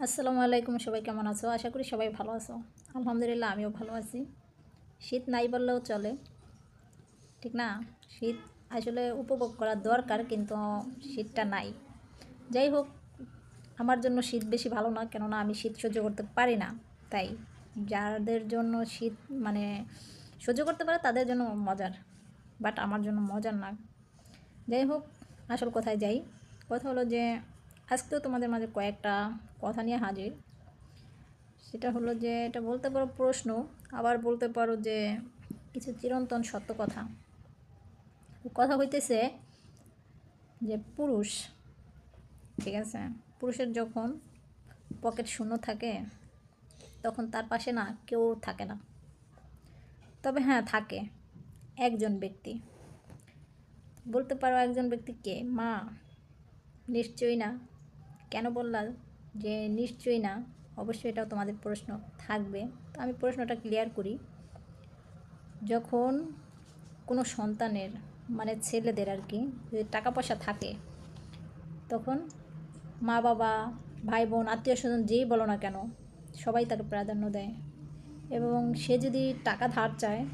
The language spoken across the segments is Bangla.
আসসালামু আলাইকুম, সবাই কেমন আছো? আশা করি সবাই ভালো আছো। আলহামদুলিল্লাহ, আমিও ভালো আছি। শীত নাই বললেও চলে, ঠিক না? শীত আসলে উপভোগ করা দরকার, কিন্তু শীতটা নাই। যাই হোক, আমার জন্য শীত বেশি ভালো না, কেননা আমি শীত সহ্য করতে পারি না। তাই যাদের জন্য শীত মানে সহ্য করতে পারে, তাদের জন্য মজার, বাট আমার জন্য মজার না। যাই হোক, আসল কথায় যাই। কথা হলো যে আজকেও তোমাদের মাঝে কয়েকটা কথা নিয়ে হাজির। সেটা হলো যে, এটা বলতে পারো প্রশ্ন, আবার বলতে পারো যে, কিছু চিরন্তন সত্য কথা। কথা হইতেছে যে, পুরুষ, ঠিক আছে, পুরুষের যখন পকেট শূন্য থাকে, তখন তার পাশে না কেউ থাকে না। তবে হ্যাঁ থাকে একজন ব্যক্তি। বলতে পারো একজন ব্যক্তি কে? মা, নিশ্চয়ই না। কেন বললাম যে নিশ্চয়ই না? অবশ্যই এটাও তোমাদের প্রশ্ন থাকবে। তো আমি প্রশ্নটা ক্লিয়ার করি। যখন কোনো সন্তানের মানে ছেলেদের আর কি, যদি টাকা পয়সা থাকে, তখন মা বাবা ভাই বোন আত্মীয় স্বজন যেই বলো না কেন, সবাই তাকে প্রাধান্য দেয়। এবং সে যদি টাকা ধার চায়,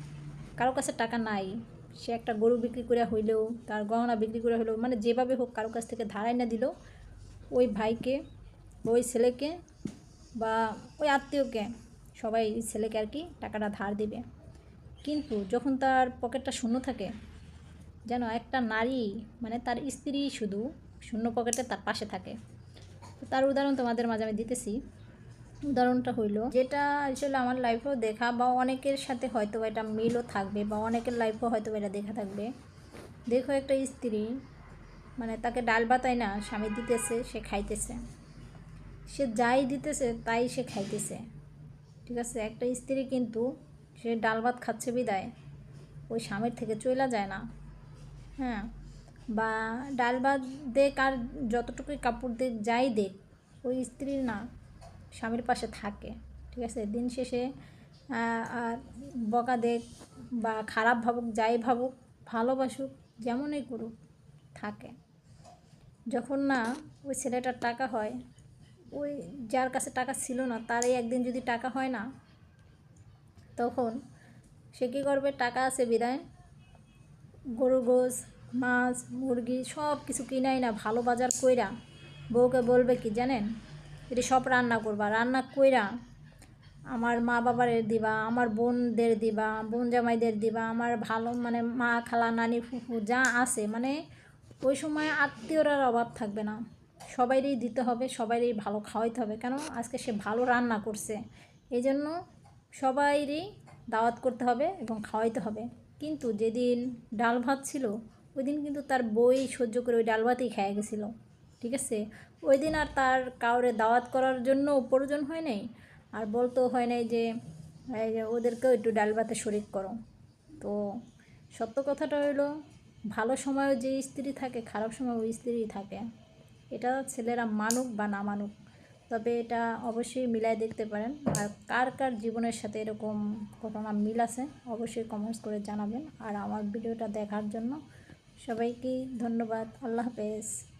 কারও কাছে টাকা নাই, সে একটা গরু বিক্রি করে হইলেও, তার গহনা বিক্রি করে হইলেও মানে যেভাবে হোক কারও কাছ থেকে ধারাই না দিলেও ওই ভাইকে, ওই ছেলেকে বা ওই আত্মীয়কে সবাই ছেলেকে আর কি টাকাটা ধার দিবে। কিন্তু যখন তার পকেটটা শূন্য থাকে, যেন একটা নারী মানে তার স্ত্রী শুধু শূন্য পকেটে তার পাশে থাকে। তার উদাহরণ তোমাদের মাঝে আমি দিতেছি। উদাহরণটা হইল, যেটা আসলে আমার লাইফেও দেখা বা অনেকের সাথে হয়তো এটা মিলও থাকবে বা অনেকের লাইফেও হয়তো এটা দেখা থাকবে। দেখো একটা স্ত্রী মানে তাকে ডাল বাতায় না, স্বামী দিতেছে, সে খাইতেছে। সে যাই দিতেছে, তাই সে খাইতেছে। ঠিক আছে, একটা স্ত্রী কিন্তু সে ডাল ভাত খাচ্ছে বিদায়, ওই স্বামীর থেকে চলে যায় না। হ্যাঁ বা ডাল ভাত দেখ আর যতটুকুই কাপড় দেখ যাই দেখ ওই স্ত্রীর না, স্বামীর পাশে থাকে। ঠিক আছে, দিন শেষে আর বকা দেখ বা খারাপ ভাবুক, যাই ভাবুক, ভালোবাসুক, যেমনই করুক। থাকে। যখন না ওই ছেলেটার টাকা হয়, ওই যার কাছে টাকা ছিল না, তারই একদিন যদি টাকা হয় না, তখন সে কী করবে? টাকা আছে বিদায়। গরু, গোস, মাছ, মুরগি সব কিছু কিনাই না, ভালো বাজার কইরা বউকে বলবে কি জানেন? এটি সব রান্না করবা। রান্না কইরা আমার মা বাবারের দিবা, আমার বোনদের দিবা, বোন জামাইদের দিবা, আমার ভালো মানে মা, খালা, নানি, ফুফু যা আছে মানে ওই সময় আত্মীয়রার অভাব থাকবে না। সবাইরই দিতে হবে, সবাইরই ভালো খাওয়াইতে হবে। কেন? আজকে সে ভালো রান্না করছে। এই জন্য সবাইরই দাওয়াত করতে হবে এবং খাওয়াইতে হবে। কিন্তু যেদিন ডাল ভাত ছিল ওই দিন কিন্তু তার বই সহ্য করে ওই ডাল ভাতেই খেয়ে গেছিল। ঠিক আছে? ওই দিন আর তার কাউরে দাওয়াত করার জন্য প্রয়োজন হয় নাই। আর বলতেও হয় নাই যে ওদেরকেও একটু ডাল ভাতে শরিক করো। তো সত্য কথাটা হলো ভালো সময়ও যে স্ত্রী থাকে, খারাপ সময় ওই স্ত্রী থাকে, এটা ছেলেরা মানুক বা না মানুক, তবে এটা অবশ্যই মিলায় দেখতে পারেন। আর কার কার জীবনের সাথে এরকম ঘটনা মিল আছে, অবশ্যই কমেন্টস করে জানাবেন। আর আমার ভিডিওটা দেখার জন্য সবাইকে ধন্যবাদ। আল্লাহ হাফেজ।